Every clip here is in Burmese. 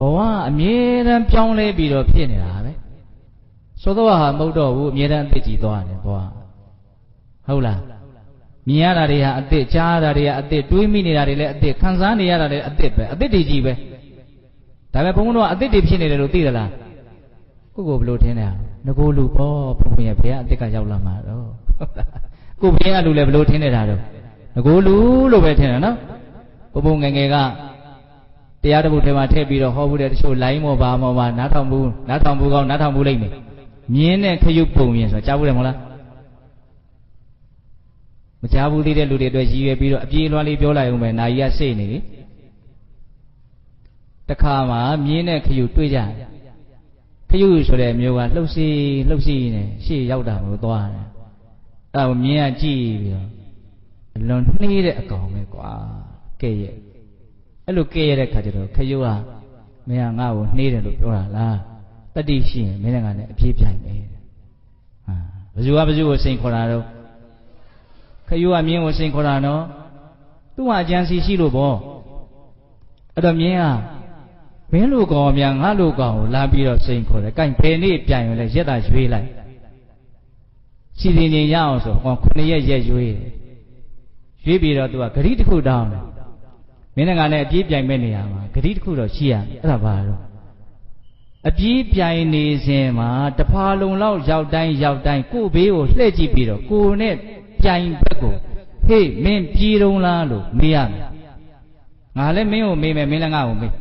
ဘဝအမြဲတမ်းပြောင်းလဲပြီးတော့ဖြစ်နေတာပဲသောသောဟာမဟုတ်တော့ဘူးအမြဲတမ်းအသက်ကြီးသွားတယ်ဘဝဟုတ်လားမြင်ရတာတွေဟာအသက်ကြားရတာတွေဟာအသက်တွေးမိနေတာတွေလည်းအသက်ခံစားနေရတာလည်းအသက်ပဲအသက်တွေကြီးပဲဒါပေမဲ့ဘုန်းဘုန်းတို့ကအသက်တွေဖြစ်နေတယ်လို့သိသလားကိုကိုဘယ်လိုထင်လဲငကိုလူပေါ့ဘုန်းဘုန်းရဲ့ဘုရားအသက်ကရောက်လာမှာတော့ကိုဘုရားလူလည်းဘယ်လိုထင်နေတာတော့ငကိုလူလို့ပဲထင်တယ်နော်ဘုံဘုံငယ်ငယ်က တရားတစ်ပုဒ်ထဲမှာထည့်ပြီးတော့ဟောဘူးတဲ့တချို့လိုင်းမောပါမောပါနားထောင်ဘူးနားထောင်ဘူးကောင်းနားထောင်ဘူးလိမ့်မယ်မြင်းတဲ့ခရုပုံမြင်ဆိုကြားဘူးတယ်မဟုတ်လားမကြားဘူးသေးတဲ့လူတွေအတွက်ရည်ရွယ်ပြီးတော့အပြေးလွှားလေးပြောလိုက်အောင်ပဲနာယီကစိတ်နေပြီတခါမှမြင်းတဲ့ခရုတွေ့ကြတယ်ခရုဆိုတဲ့မျိုးကလှုပ်စီးလှုပ်စီးနေရှေ့ရောက်တာမျိုးသွားတယ်အဲ့ဒါမြင်းကကြည့်ပြီးတော့အလွန်နှေးတဲ့အကောင်ပဲကွာကဲ့ရဲ့ အဲ့လိုကဲ့ရတဲ့ခါကျတော့ခရုကမင်းကငါ့ကိုနှေးတယ်လို့ပြောတာလားတတိရှိရင်မင်းကလည်းအပြေးပြိုင်မယ်ဟာဘယ်သူကဘယ်သူကိုစိန်ခေါ်တာတော့ခရုကမြင်းကိုစိန်ခေါ်တာနော်သူ့မှာအကြံစီရှိလို့ပေါ့အဲ့တော့မြင်းကမင်းလူကောင်များငါလူကောင်ကိုလာပြီးတော့စိန်ခေါ်တယ်။ကိုင်ဖယ်နေ့ပြန်ရင်လည်းရက်တာရွေးလိုက်။စီရင်ရင်ရအောင်ဆိုဟောခုနှစ်ရက်ရက်ရွေးတယ်။ရွေးပြီးတော့သူကဂရိတစ်ခုတောင်းတယ်။ မင်းကလည်းအပြေးပြိုင်မဲ့နေရမှာဂရိတစ်ခုတော့ရှိရမယ်။အဲ့ဒါဘာလို့အပြေးပြိုင်နေစဉ်မှာတဖာလုံလောက်ရောက်တိုင်းရောက်တိုင်းကို့ဘေးကိုလှည့်ကြည့်ပြီးတော့ကိုနဲ့ပြိုင်ဘက်ကိုဟေးမင်းပြေးတော့လားလို့မေးရမယ်။ငါလည်းမင်းကိုမေးမယ်မင်းလည်းငါ့ကိုမေး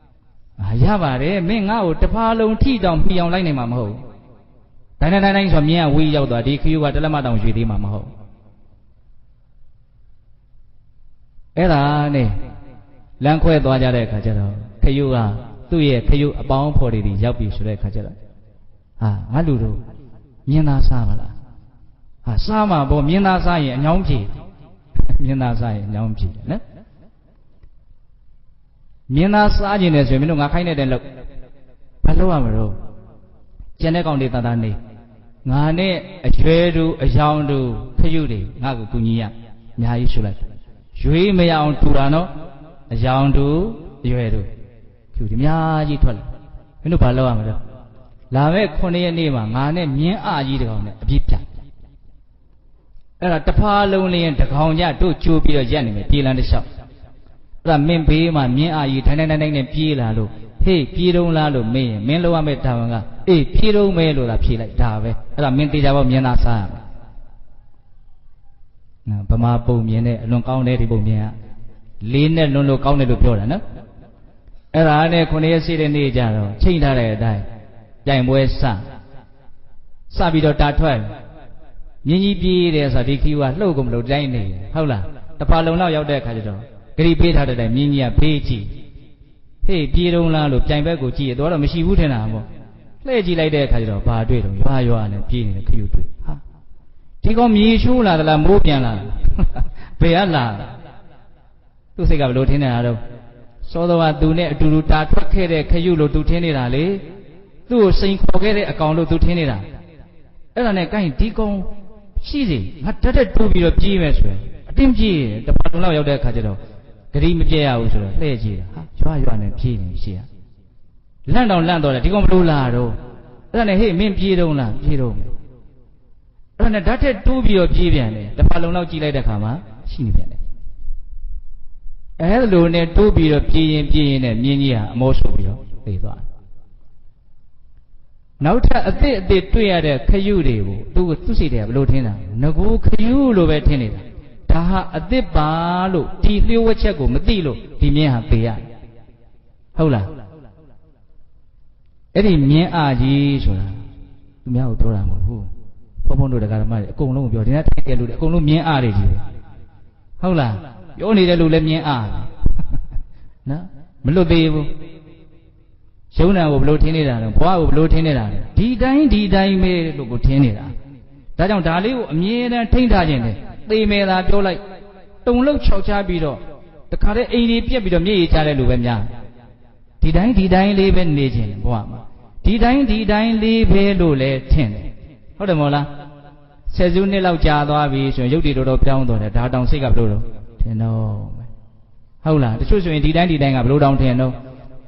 ။အာရပါတယ်မင်းငါ့ကိုတဖာလုံးထိတောင်မှီအောင်လိုက်နိုင်မှာမဟုတ်ဘူး။တိုင်းတိုင်းတိုင်းဆိုမြင်းကဝေးရောက်သွားဒီခရီးကတလက်မတောင်ရွှေသေးမှာမဟုတ်။ အဲ့ဒါနဲ့လမ်းခွဲသွားကြတဲ့အခါကျတော့ခရီးကသူ့ရဲ့ခရီးအပေါင်းဖော်တွေရောက်ပြီဆိုတဲ့အခါကျတော့ဟာငါလူတို့မြင်းသားစားပါလား။ဟာစားမှာပေါ့မြင်းသားစားရင်အညောင်းပြေမြင်းသားစားရင်အညောင်းပြေနော်။မြင်းသားစားကျင်တယ်ဆိုရင်မင်းတို့ငါခိုင်းတဲ့လို့ဘာလုပ်ရမလို့ကျန်တဲ့ကောင်တွေတန်တန်နေငါနဲ့အရွယ်တူအယောင်တူခရုတွေငါ့ကိုကူညီရအများကြီးဆိုလိုက် ရွေးမရအောင်တူတာနော်အယောင်တူအရွယ်တူကျူဒီအများကြီးထွက်လာမင်းတို့ဘာလုပ်ရမလို့လာမဲ့9ရက်နေ့မှာငါနဲ့မြင်းအကြီးတကောင်နဲ့အပြစ်ပြအဲ့ဒါတဖာလုံးလျင်တကောင်ကြတို့ကြိုးပြီးတော့ရက်နေမယ်ပြေးလန်းတစ်လျှောက်အဲ့ဒါမင်းဘေးမှာမြင်းအာကြီးထိုင်ထိုင်ထိုင်နဲ့ပြေးလာလို့ဟေးပြေးတော့လားလို့မင်းရင်မင်းလောက်ရမယ့်တာဝန်ကအေးပြေးတော့မဲလို့သာဖြေလိုက်ဒါပဲအဲ့ဒါမင်းတေချာပေါ့မြင်းသားစားရမယ်နော် ဗမာပုံမြင်တဲ့အလွန်ကောင်းတဲ့ဒီပုံမြင်ကလေးနဲ့လွန်လို့ကောင်းတယ်လို့ပြောတာနော်အဲ့ဒါနဲ့ခုနှစ်ရက်ရှိတဲ့နေ့ကျတော့ချိန်ထားတဲ့အတိုင်းပြိုင်ပွဲစစပြီးတော့တာထွက်မြင်းကြီးပြေးတယ်ဆိုတာဒီခီးကလှုပ်ကုန်မလို့တိုင်းနေဟုတ်လားတပါလုံလောက်ရောက်တဲ့အခါကျတော့ဂရိပေးထားတဲ့တိုင်မြင်းကြီးကဖေးကြည့်ဟေးပြေတုံးလားလို့ပြိုင်ဘက်ကိုကြည့်ရတော့တော့မရှိဘူးထင်တာပေါ့လှည့်ကြည့်လိုက်တဲ့အခါကျတော့ဘာတွေ့တော့ရွာရွာနဲ့ပြေးနေတဲ့ခရုတွေ့ဟာ ဒီကောင်မြေရှိုးလာသလားမိုးပြန်လာဘယ်ကလာသူ့စိတ်ကဘယ်လိုထင်နေတာတော့စောတော်ကသူနဲ့အတူတူတာထွက်ခဲ့တဲ့ခရုလို့သူထင်နေတာလေသူ့ကိုစိန်ခေါ်ခဲ့တဲ့အကောင်လို့သူထင်နေတာအဲ့ဒါနဲ့ကိုင်းဒီကောင်ရှိစီငါတက်တက်တိုးပြီးတော့ပြေးမယ်ဆိုရင်အတင်းပြေးတပတ်လုံးလောက်ရောက်တဲ့အခါကျတော့ဂရိမပြည့်ရဘူးဆိုတော့လှည့်ကြည့်တာဟာရွာရွာနဲ့ပြေးနေရှိရလန့်တော့လန့်တော့တယ်ဒီကောင်ဘလို့လာတော့အဲ့ဒါနဲ့ဟေ့မင်းပြေးတော့လားပြေးတော့မယ်အဲ့ ဒါနဲ့ဓာတ်ထက်တိုးပြီးတော့ပြေးပြန်တယ်တစ်ပတ်လုံးလောက်ကြည့်လိုက်တဲ့ခါမှာရှိနေပြန်တယ်အဲ့လိုနဲ့တိုးပြီးတော့ပြေးရင်ပြေးရင်နဲ့မြင်းကြီးဟာအမောဆိုပြီးတော့သိသွားတယ်နောက်ထပ်အစ်စ်အစ်စ်တွေ့ရတဲ့ခရုတွေကိုသူ့သူ့စိတ်ထဲကဘလို့ထင်တာငကူခရုလို့ပဲထင်နေတာဒါဟာအစ်စ်ပါလို့ဒီလျှို့ဝှက်ချက်ကိုမသိလို့ဒီမြင်းဟာပေရဟုတ်လားအဲ့ဒီမြင်းအာကြီးဆိုတာသူများကိုပြောတာမဟုတ်ဘူး ဘုန်းဘုန်းတို့တရားဓမ္မတွေအကုန်လုံးပြောဒီနေ့ထိုက်တဲ့လူတွေအကုန်လုံးမြင်းအာတွေကြီးပဲဟုတ်လားပြောနေတဲ့လူလည်းမြင်းအာနော်မလွတ်သေးဘူးရုံနာကိုဘလို့ထင်းနေတာလဲဘွားကိုဘလို့ထင်းနေတာလဲဒီတိုင်းဒီတိုင်းပဲလို့ကိုထင်းနေတာဒါကြောင့်ဒါလေးကိုအမြဲတမ်းထိမ့်ထားခြင်းတယ်သေမယ်သာပြောလိုက်တုံလုံးခြောက်ချပြီးတော့တခါတည်းအိမ်ကြီးပြက်ပြီးတော့မျက်ရည်ချတဲ့လူပဲများဒီတိုင်းဒီတိုင်းလေးပဲနေခြင်းဘဝမှာဒီတိုင်းဒီတိုင်းလေးပဲလို့လဲထင်တယ် ဟုတ်တယ်မို့လားဆယ်စုနှစ်လောက်ကြာသွားပြီဆိုရင်ရုပ်တည်တော်တော်ပြောင်းသွားတယ်ဒါတောင်စိတ်ကဘလို့တော့ထင်တော့ဟုတ်လားတချို့ဆိုရင်ဒီတိုင်းဒီတိုင်းကဘလို့တောင်ထင်တော့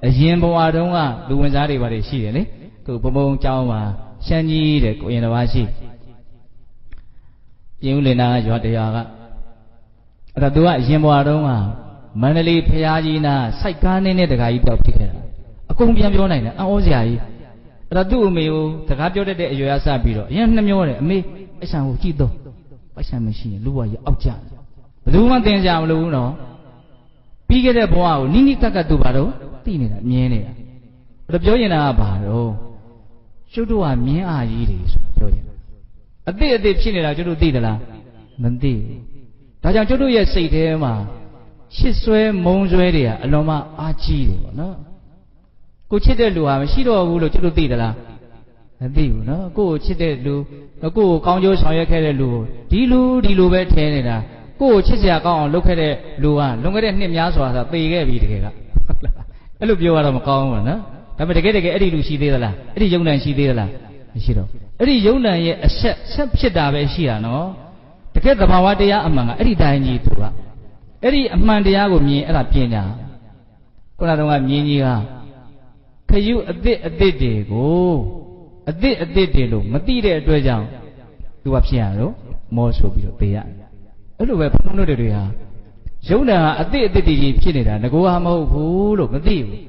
အရင်ဘဝတုန်းကလူဝင်စားတွေပါတယ်ရှိတယ်လေခုဘုံဘုံကြောင်းမှာရှမ်းကြီးတဲ့ကိုရင်တစ်ပါးရှိပြင်ဦးလင်နာရွာတရွာကအဲ့ဒါသူကအရင်ဘဝတုန်းကမန္တလေးဖျားကြီးနာစိုက်ကားနေနဲ့တခါကြီးတောက်ဖြစ်ခဲ့တာအကုန်ပြန်ပြောနိုင်တယ်အံ့ဩစရာကြီး အဲ့တော့သူ့အမေကိုတကားပြောတတ်တဲ့အရွယ်အစပြီးတော့အရင်နှမျောတယ်အမေအဆံကိုကြည့်တော့ပိုက်ဆံမရှိရင်လူဘဝကြီးအောက်ကျတယ်ဘယ်သူမှသင်ကြမလို့ဘူးနော်ပြီးခဲ့တဲ့ဘဝကိုနိနိကက်ကသူဘာတော့သိနေတာမြင်နေတာအဲ့တော့ပြောရင်တာကဘာတော့ကျွတ်တို့ကမြင်းအာကြီးတွေဆိုပြောရင်အတိအတိဖြစ်နေတာကျွတ်တို့သိသလားမသိဘူးဒါကြောင့်ကျွတ်တို့ရဲ့စိတ်ထဲမှာရှစ်ဆွဲမုံဆွဲတွေကအလွန်မှအားကြီးတယ်ပေါ့နော် ကိုချစ်တဲ့လူဟာမရှိတော့ဘူးလို့ကျွတ်တို့သိသလားမသိဘူးနော်ကိုကိုချစ်တဲ့လူကိုကိုကောင်းကျိုးဆောင်ရွက်ခဲ့တဲ့လူကိုဒီလူဒီလူပဲထဲနေတာကိုကိုချစ်စရာကောင်းအောင်လုပ်ခဲ့တဲ့လူကလွန်ခဲ့တဲ့နှစ်များစွာသာသေခဲ့ပြီတကယ်ကအဲ့လိုပြောရတော့မကောင်းဘူးနော်ဒါပေမဲ့တကယ်တကယ်အဲ့ဒီလူရှိသေးသလားအဲ့ဒီယုံနံရှိသေးသလားမရှိတော့အဲ့ဒီယုံနံရဲ့အဆက်ဆက်ဖြစ်တာပဲရှိတာနော်တကယ်သဘာဝတရားအမှန်ကအဲ့ဒီတိုင်းကြီးသူကအဲ့ဒီအမှန်တရားကိုမြင်အဲ့ဒါပညာခုနကတော့မြင်းကြီးက ခရုအသစ်အသစ်တွေကိုအသစ်အသစ်တွေလို့မသိတဲ့အတွက်ကြောင့်သူကဖြစ်ရတော့မောဆိုပြီးတော့သေရတယ်အဲ့လိုပဲဘုန်းတော်တွေဟာယုံနာဟာအသစ်အသစ်တည်ဖြစ်နေတာငကိုဟာမဟုတ်ဘူးလို့မသိဘူး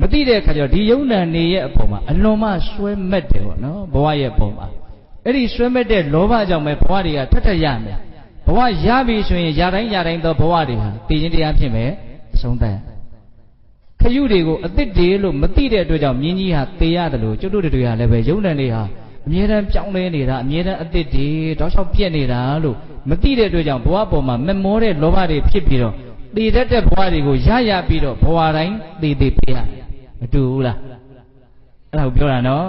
မသိတဲ့အခါကျတော့ဒီယုံနာနေရဲ့အပေါ်မှာအလွန်မှဆွဲမက်တယ်ပေါ့နော်ဘဝရဲ့ပုံမှာအဲ့ဒီဆွဲမက်တဲ့လောဘကြောင့်ပဲဘဝတွေကထက်ထက်ရမယ်ဘဝရပြီဆိုရင်ຢာတိုင်းຢာတိုင်းသောဘဝတွေဟာတည်ခြင်းတရားဖြစ်မယ်အဆုံးသတ် ခရုတွေကိုအသစ်တွေလို့မသိတဲ့အတွက်ကြောင့်မြင်းကြီးဟာသေရတယ်လို့ကျွတ်တို့တွေကလည်းပဲယုံနာနေဟာအမြဲတမ်းပြောင်းလဲနေတာအမြဲတမ်းအသစ်တွေတောက်လျှောက်ပြက်နေတာလို့မသိတဲ့အတွက်ကြောင့်ဘဝပေါ်မှာမမောတဲ့လောဘတွေဖြစ်ပြီးတော့တည်တတ်တဲ့ဘဝတွေကိုရရပြီးတော့ဘဝတိုင်းတည်တည်ပြရမတူဘူးလားအဲ့ဒါကိုပြောတာနော်